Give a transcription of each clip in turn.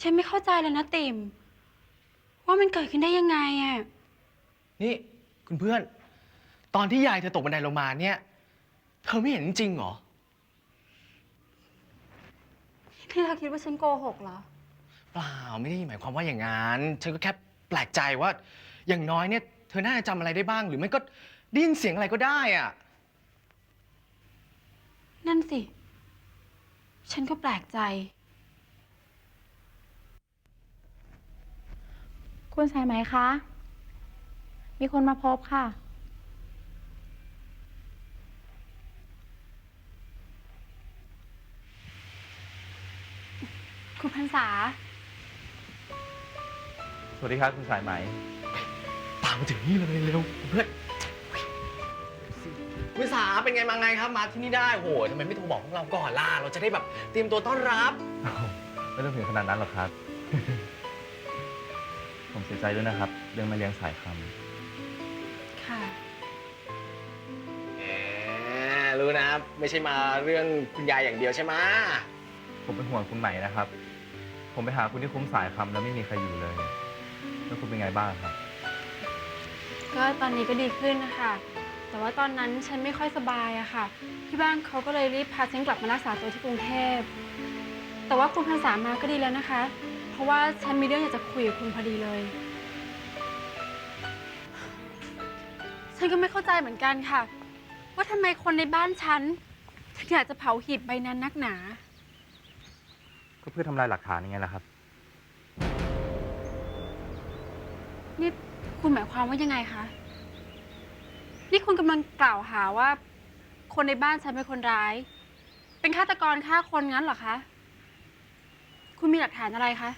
ฉันไม่เข้าใจเลยนะติมว่ามันเกิดขึ้นได้ยังไงอะ นี่คุณเพื่อน ตอนที่ยายเธอตกบันไดลงมาเนี่ย เธอไม่เห็นจริงๆเหรอที่เธอคิดว่าฉันโกหกเหรอ เปล่าไม่ได้หมายความว่าอย่างนั้นฉันก็แค่แปลกใจว่า อย่างน้อยเนี่ย เธอน่าจะจำอะไรได้บ้าง หรือไม่ก็ได้ยินเสียงอะไรก็ได้อะนั่นสิ ฉันก็แปลกใจ คุณสายไหมคะ มีคนมาพบค่ะ คุณพันษา สวัสดีครับ คุณสายไหม ตามมาถึงนี่เลยเร็วคุณเพื่อนวิสาเป็นไงมาไงครับ มาที่นี่ได้โอ้โหทำไมไม่โทรบอกพวกเราก่อนล่ะ เราจะได้แบบเตรียมตัวต้อนรับอ้าวไม่ต้องถึงขนาดนั้นหรอกครับผม เสียใจด้วยนะครับ เรื่องมาเลี้ยงสายคค่ะ แหมรู้นะ ไม่ใช่มาเรื่องคุณยายอย่างเดียวใช่ไหมำผมเป็นห่วงคุณใหม่นะครับ ผมไปหาคุณที่คุ้มสายคำแล้วไม่มีใครอยู่เลย แล้วคุณเป็นไงบ้างครับ ก็ตอนนี้ก็ดีขึ้นนะคะ แต่ว่าตอนนั้นฉันไม่ค่อยสบายอะค่ะ ที่บ้านเขาก็เลยรีบพาฉันกลับมารักษาตัวที่กรุงเทพ แต่ว่าคุณพันษามาก็ดีแล้วนะคะ เพราะว่าฉันมีเรื่องอยากจะคุยกับคุณพอดีเลย ฉันก็ไม่เข้าใจเหมือนกันค่ะ ว่าทำไมคนในบ้านฉันถึงอยากจะเผาหีบใบนั้นนักหนา ก็เพื่อทำลายหลักฐานยังไงล่ะครับ นี่คุณหมายความว่ายังไงคะ นี่คุณกำลังกล่าวหาว่า คนในบ้านฉันเป็นคนร้าย เป็นฆาตกรฆ่าคนงั้นเหรอคะ คุณมีหลักฐานอะไรคะ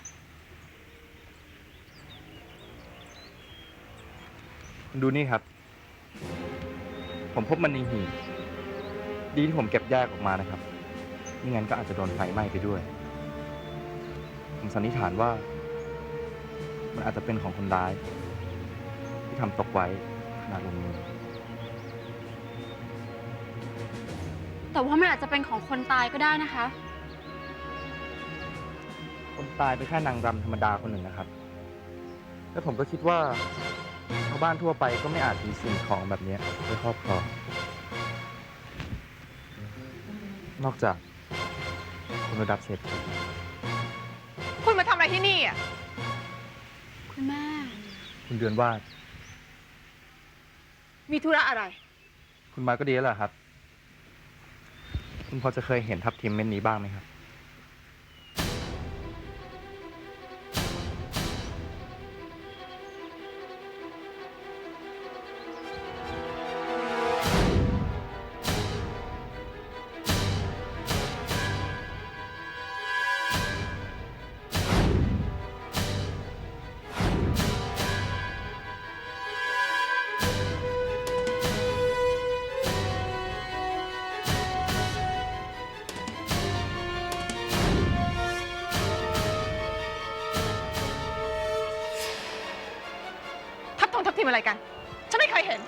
คุณดูนี่ครับ ผมพบมันในหีบดีที่ผมเก็บแยกออกมานะครับไม่งั้นก็อาจจะโดนไฟไหม้ไปด้วย ผมสันนิษฐานว่า มันอาจจะเป็นของคนร้าย ที่ทำตกไว้ขณะลงมือแต่ว่ามันอาจจะเป็นของคนตายก็ได้นะคะ คนตายไปนแค่นางรำธรรมดาคนหนึ่งนะครับ แล้วผมก็คิดว่าชาวบ้านทั่วไปก็ไม่อาจมีสิ่งของแบบนี้ไว้ครอบครองนอกจากคนระดับเศรษฐีคุณมาทำอะไรที่นี่อะ คุณแม่ คุณเดือนว่าด มีธุระอะไร คุณมาก็ดีแล้วล่ะครับ คุณพอจะเคยเห็นทับทิมเม็ดนี้บ้างไหมครับ ทีมอะไรกัน ฉันไม่เคยเห็น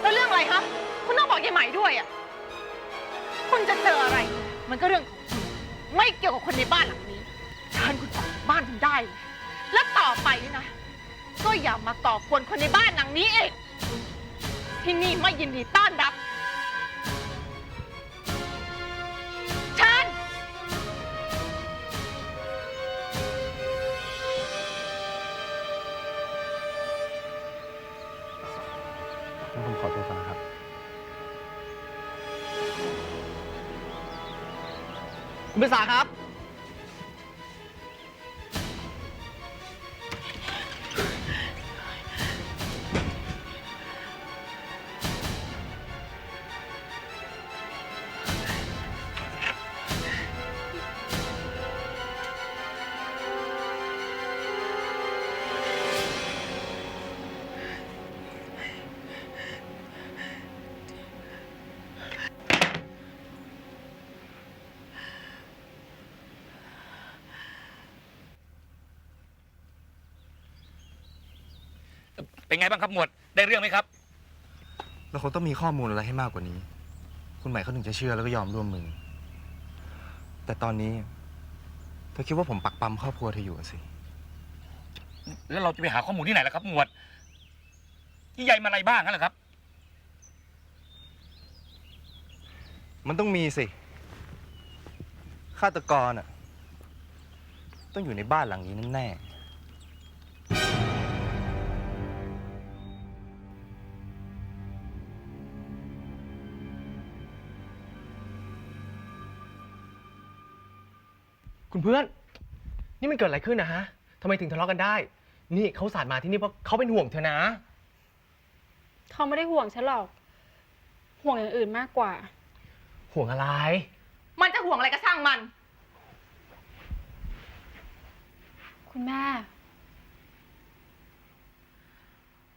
แล้วเรื่องอะไรฮะ คุณต้องบอกยายไหมด้วยอะ คุณจะเจออะไร มันก็เรื่องของคุณ ไม่เกี่ยวกับคนในบ้านหลังนี้เชิญคุณออกจากบ้านคุณได้เลย และต่อไปนี่นะ ก็อย่ามาก่อกวนคนในบ้านหลังนี้เองที่นี่ไม่ยินดีต้อนรับ คุณวิสาครับ เป็นไงบ้างครับหมวดได้เรื่องไหมครับ เราคงต้องมีข้อมูลอะไรให้มากกว่านี้ คุณใหม่เขาถึงจะเชื่อแล้วก็ยอมร่วมมือ แต่ตอนนี้ เธอคิดว่าผมปักปั๊มครอบครัวเธออยู่อะสิ แล้วเราจะไปหาข้อมูลที่ไหนล่ะครับ หมวดที่ใหญ่มาอะไรบ้างนั่นแหละครับ มันต้องมีสิ ฆาตกรอะ ต้องอยู่ในบ้านหลังนี้แน่ๆ คุณเพื่อน นี่มันเกิดอะไรขึ้นนะฮะทำไมถึงทะเลาะกันได้ นี่เขาสาดมาที่นี่เพราะเขาเป็นห่วงเธอนะ เขาไม่ได้ห่วงฉันหรอก ห่วงอย่างอื่นมากกว่า ห่วงอะไร มันจะห่วงอะไรก็ช่างมัน คุณแม่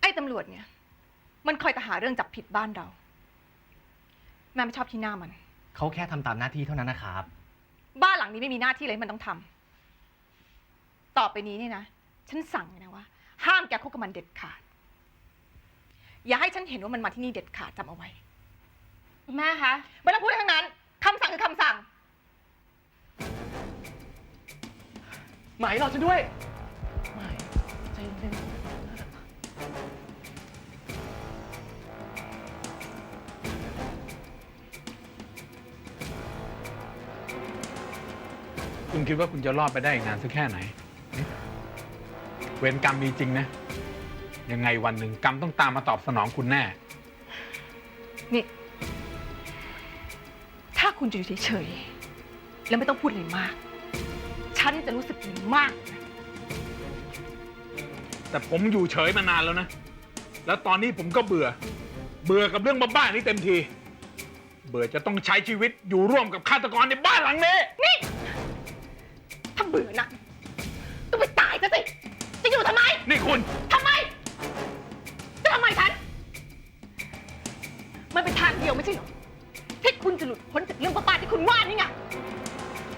ไอ้ตำรวจเนี่ย มันคอยแต่หาเรื่องจับผิดบ้านเรา แม่ไม่ชอบที่หน้ามัน เขาแค่ทำตามหน้าที่เท่านั้นนะครับ บ้านหลังนี้ไม่มีหน้าที่อะไรให้มันต้องทำต่อไปนี้เนี่ยนะ ฉันสั่งเลยนะว่า ห้ามแกคบกับมันเด็ดขาด อย่าให้ฉันเห็นว่ามันมาที่นี่เด็ดขาดจำเอาไว้ คุณแม่คะ ไม่ต้องพูดทั้งนั้น คำสั่งคือคำสั่ง หมายรอฉันด้วยหมายใจเย็น คุณคิดว่าคุณจะรอดไปได้อีกนานสักแค่ไหนหึเวรกรรมมีจริงนะ ยังไงวันหนึ่งกรรมต้องตามมาตอบสนองคุณแน่ นี่ ถ้าคุณจะอยู่เฉยๆ แล้วไม่ต้องพูดอะไรมาก ฉันจะรู้สึกดีมากนะแต่ผมอยู่เฉยมานานแล้วนะ แล้วตอนนี้ผมก็เบื่อ เบื่อกับเรื่องบ้าๆนี้เต็มที เบื่อจะต้องใช้ชีวิตอยู่ร่วมกับฆาตกรในบ้านหลังนี้ นี่ถ้า เบื่อนักก็ไปตายซะสิ จะอยู่ทำไม นี่คุณ ทำไม จะทำไมฉัน มันเป็นทางเดียวไม่ใช่เหรอ ที่คุณจะหลุดพ้นจากเรื่องบ้าๆที่คุณว่านี่ไง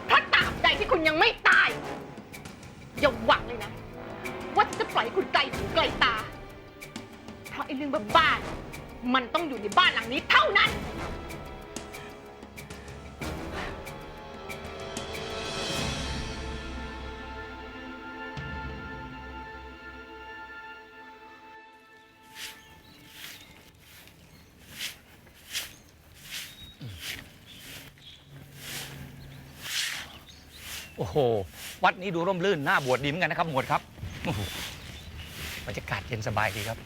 ถ้าตราบใดที่คุณยังไม่ตาย อย่าหวังเลยนะ ว่าฉันจะปล่อยให้คุณไกลหูไกลตา เพราะไอ้เรื่องบ้าๆมันต้องอยู่ในบ้านหลังนี้เท่านั้น ห วัดนี้ดูร่มรื่นน่าบวชดีเหมือนกันนะครับหมวดครับโอ้โหบรรยากาศเย็นสบายดีครับ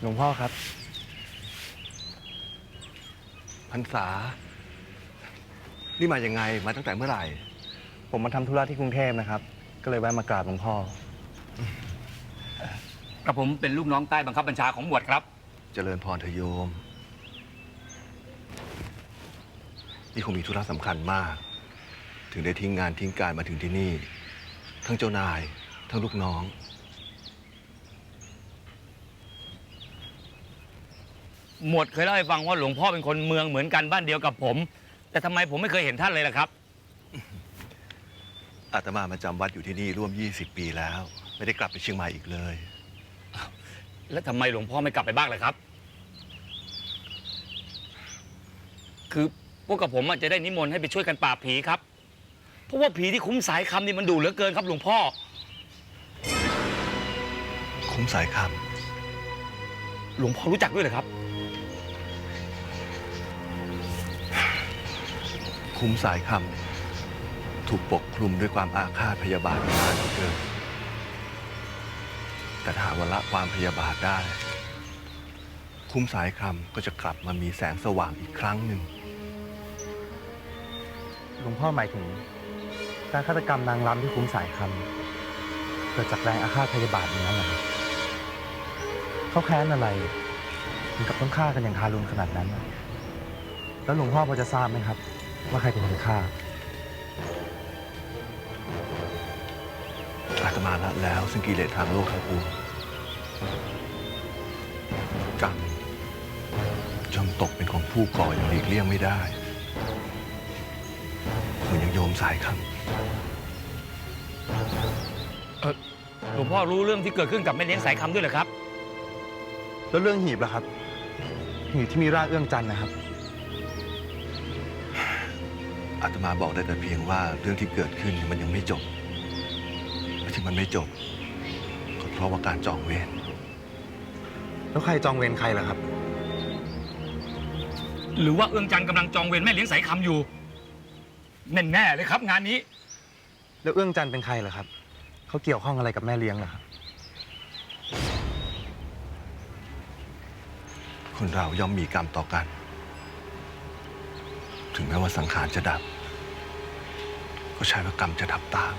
หลวงพ่อครับ พรรษา นี่มาอยังไง มาตั้งแต่เมื่อไหร่ ผมมาทำธุระที่กรุงเทพนะครับ ก็เลยแวะมากราบหลวงพ่อ กระผมเป็นลูกน้องใต้บังคับบัญชาของหมวดครับ เจริญพรเธอโยม นี่คงมีธุระสำคัญมาก ถึงได้ทิ้งงานทิ้งการมาถึงที่นี่ ทั้งเจ้านาย ทั้งลูกน้อง หมวดเคยเล่าให้ฟังว่าหลวงพ่อเป็นคนเมืองเหมือนกันบ้านเดียวกับผม แต่ทำไมผมไม่เคยเห็นท่านเลยล่ะครับ อาตมามาจำวัดอยู่ที่นี่ร่วม 20 ปีแล้ว ไม่ได้กลับไปเชียงใหม่อีกเลย แล้วทำไมหลวงพ่อไม่กลับไปบ้างเลยครับ คือพวกกับผมอะจะได้นิมนต์ให้ไปช่วยกันปราบผีครับ เพราะว่าผีที่คุ้มสายคำนี่มันดุเหลือเกินครับ หลวงพ่อ คุ้มสายคหลวงพ่อรู้จักด้วยเหรอครับำคุ้มสายคำถูกปกคลุมด้วยความอาฆาตพยาบาทมานานเหลือเกิน แต่ถ้าหากวันละความพยาบาทได้ คุ้มสายคำก็จะกลับมามีแสงสว่างอีกครั้งหนึ่ง หลวงพ่อหมายถึง การฆาตกรรมนางรำที่คุ้มสายคำเกิดจากแรงอาฆาตพยาบาทอย่างนั้นเหรอครับเขาแค้นอะไรถึงกับต้องฆ่ากันอย่างทารุณขนาดนั้นน่ะแล้วหลวงพ่อพอจะทราบไหมครับ ว่าใครเป็นคนฆ่า อาตมาละแล้ว ซึ่งกิเลสทางโลกทั้งปวงกรรมจอมตกเป็นของผู้ก่ออย่างหลีกเลี่ยงไม่ได้เหมือนอย่างโยมสายคำเออหลวงพ่อรู้เรื่องที่เกิดขึ้นกับแม่เลี้ยงสายคำด้วยเหรอครับ แล้วเรื่องหีบล่ะครับ หีบที่มีร่างเอื้องจันทร์นะครับอาตมาบอกได้แต่เพียงว่าเรื่องที่เกิดขึ้นมันยังไม่จบและที่ มันไม่จบก็เพราะว่าการจองเวรแล้วใครจองเวรใครล่ะครับ หรือว่าเอื้องจันทร์กำลังจองเวรแม่เลี้ยงสายคำอยู่แน่ๆเลยครับ งานนี้ แล้วเอื้องจันทร์เป็นใครล่ะครับเขาเกี่ยวข้องอะไรกับแม่เลี้ยงล่ะครับคนเราย่อมมีกรรมต่อกัน ถึงแม้ว่าสังขารจะดับ ก็ใช่ว่ากรรมจะดับตาม